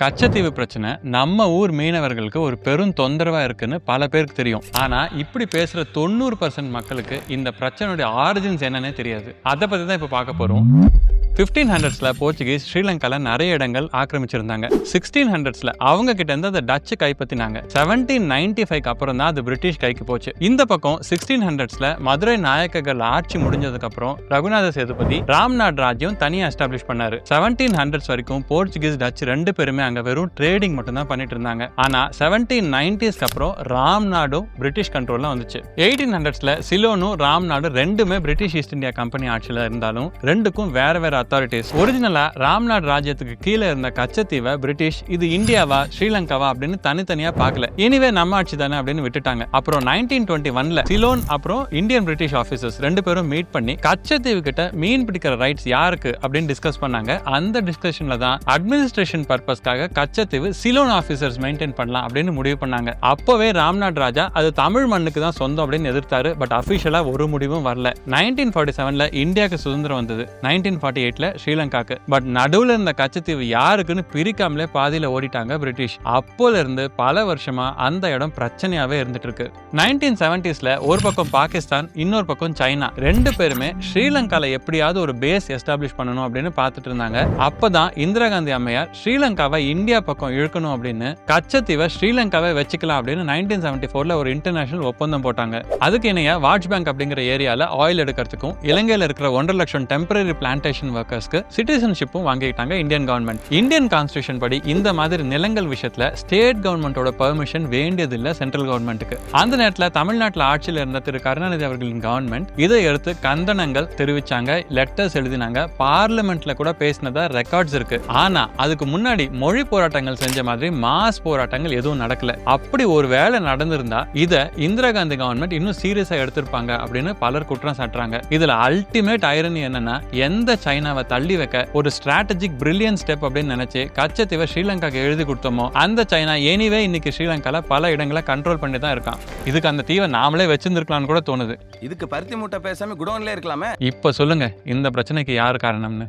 கச்சத்தீவு பிரச்சனை நம்ம ஊர் மீனவர்களுக்கு ஒரு பெரும் தொந்தரவாக இருக்குன்னு பல பேருக்கு தெரியும். ஆனால் இப்படி பேசுகிற தொண்ணூறு பர்சன்ட் மக்களுக்கு இந்த பிரச்சனையுடைய ஆரிஜின்ஸ் என்னன்னே தெரியாது. அதை பற்றி தான் இப்போ பார்க்க போகிறோம் ஃபிஃப்டீன் ஹண்ட்ரட்ஸில் போர்ச்சுகீஸ் ஸ்ரீலங்காவில் நிறைய இடங்கள் ஆக்கிரமிச்சிருந்தாங்க. சிக்ஸ்டீன் ஹண்ட்ரட்ஸில் அவங்க கிட்ட இருந்து அதை டச்சு கைப்பற்றினாங்க செவன்டீன் நைன்டி ஃபைவ் அப்புறம் தான் அது பிரிட்டிஷ் கைக்கு போச்சு. இந்த பக்கம் சிக்ஸ்டீன் ஹண்ட்ரட்ஸில் மதுரை நாயக்கர்கள் ஆட்சி முடிஞ்சதுக்கப்புறம் ரகுநாத சேதுபதி ராம்நாட் ராஜ்யம் தனியாக எஸ்டாப்ளிஷ் பண்ணாரு. செவன்டீன் ஹண்ட்ரட்ஸ் வரைக்கும் போர்ச்சுகீஸ் டச் ரெண்டு பேருமே அங்கே வெறும் ட்ரேடிங் மட்டும் தான் பண்ணிட்டு இருந்தாங்க. ஆனால் செவன்டீன் நைன்டிஸ்க்கு அப்புறம் ராம்நாடும் பிரிட்டிஷ் கண்ட்ரோலில் வந்துச்சு. எயிட்டீன் ஹண்ட்ரட்ஸில் சிலோனும் ராம்நாடும் ரெண்டுமே பிரிட்டிஷ் ஈஸ்ட் இந்தியா கம்பெனி ஆட்சியில் இருந்தாலும் ரெண்டுக்கும் வேற வேற அத்தாரிட்டிஸ் ஒரிஜினலா ராம்நாட் ராஜ்யத்துக்கு கீழே இருந்த கச்சத்தீவை பிரிட்டிஷ் இது இந்தியாவா ஸ்ரீலங்காவா அப்படின்னு தனித்தனியா பார்க்கல. எனிவே நம்ம ஆட்சி தானே அப்படின்னு விட்டுட்டாங்க. அப்புறம் நைன்டீன் டுவெண்ட்டி ஒன்ல சிலோன் அப்புறம் இந்தியன் பிரிட்டிஷ் ஆஃபீஸர்ஸ் ரெண்டு பேரும் மீட் பண்ணி கச்சத்தீவு கிட்ட மீன் பிடிக்கிற ரைட்ஸ் யாருக்கு அப்படின்னு டிஸ்கஸ் பண்ணாங்க. அந்த டிஸ்கஷன்ல தான் அட்மினிஸ்ட்ரேஷன் பர்பஸ்க்காக கச்சத்தீவு சிலோன் ஆஃபீஸர்ஸ் மெயின்டைன் பண்ணலாம் அப்படின்னு முடிவு பண்ணாங்க. அப்பவே ராம்நாட் ராஜா அது தமிழ் மண்ணுக்கு தான் சொந்தம் அப்படின்னு எதிர்த்தாரு. பட் அபிஷியலா ஒரு முடிவும் வரல. நைன்டீன் ஃபார்ட்டி செவன்ல இந்தியாவுக்கு சுதந்திரம் வந்தது. நைன்டீன் ஃபார்ட்டி எயிட்ல ஸ்ரீலங்காக்கு. பட் நடுவுல இருந்த கச்சத்தீவு யாருக்குன்னு பிரிக்காமலே பாதியில ஓடிட்டாங்க பிரிட்டிஷ். அப்போல இருந்து பல வருஷமா அந்த இடம் பிரச்சனையாவே இருந்துட்டு இருக்கு நைன்டீன் செவன்டிஸ்ல ஒரு பக்கம் பாகிஸ்தான் இன்னொரு பக்கம் சைனா. ரெண்டு பேருமே ஸ்ரீலங்கால எப்படியாவது ஒரு பேஸ் எஸ்டாப்ளிஷ் பண்ணணும் அப்படின்னு பார்த்துட்டு இருந்தாங்க. அப்பதான் இந்திரா காந்தி அம்மையார் ஸ்ரீலங்காவை இந்தியா பக்கம் இழுக்கணும் அப்படின்னு கச்சத்தீவை ஸ்ரீலங்காவை வச்சுக்கலாம் அப்படின்னு நைன்டீன் செவன்டி ஃபோர்ல ஒரு இன்டர்நேஷனல் ஒப்பந்தம் போட்டாங்க. அதுக்கு இணையா வாட்ச் பேங்க் அப்படிங்கிற ஏரியால ஆயில் எடுக்கிறதுக்கும் இலங்கையில இருக்கிற ஒன்றரை லட்சம் டெம்பரரி பிளான்டேஷன் ஒர்க்கர்ஸ்க்கு சிட்டிசன்ஷிப்பும் வாங்கிக்கிட்டாங்க இந்தியன் கவர்மெண்ட் இந்தியன் கான்ஸ்டியூஷன் படி இந்த மாதிரி நிலங்கள் விஷயத்தில் ஸ்டேட் கவர்மெண்டோட பெர்மிஷன் வேண்டியதில்லை சென்ட்ரல் கவர்மெண்ட்டுக்கு அந்த நேரத்தில் தமிழ்நாட்டில் ஆட்சியில் இருந்த திரு கருணாநிதி அவர்களின் கவர்மெண்ட் இதை எடுத்து கண்டனங்கள் தெரிவிச்சாங்க லெட்டர்ஸ் எழுதினாங்க பார்லிமெண்ட்ல கூட பேசினதா ரெக்கார்ட்ஸ் இருக்கு. ஆனா அதுக்கு முன்னாடி மொழி போராட்டங்கள் செஞ்ச மாதிரி மாஸ் போராட்டங்கள் எதுவும் நடக்கல. அப்படி ஒரு வேலை நடந்திருந்தா இதை இந்திரா காந்தி கவர்மெண்ட் இன்னும் சீரியஸா எடுத்திருப்பாங்க அப்படின்னு பலர் குற்றம் சாட்டுறாங்க. இதுல அல்டிமேட் ஐரணி என்னன்னா எந்த சைனா சைனாவை தள்ளி வைக்க ஒரு ஸ்ட்ராட்டஜிக் பிரில்லியன் ஸ்டெப் அப்படின்னு நினைச்சு கச்சத்தீவை ஸ்ரீலங்காக்கு எழுதி கொடுத்தோமோ அந்த சைனா எனிவே இன்னைக்கு ஸ்ரீலங்கால பல இடங்களை கண்ட்ரோல் பண்ணி தான் இருக்கான். இதுக்கு அந்த தீவை நாமளே வச்சிருந்துருக்கலாம்னு கூட தோணுது. இதுக்கு பருத்தி மூட்டை பேசாம குடோன்ல இருக்கலாமே. இப்போ சொல்லுங்க இந்த பிரச்சனைக்கு யார் காரணம்னு.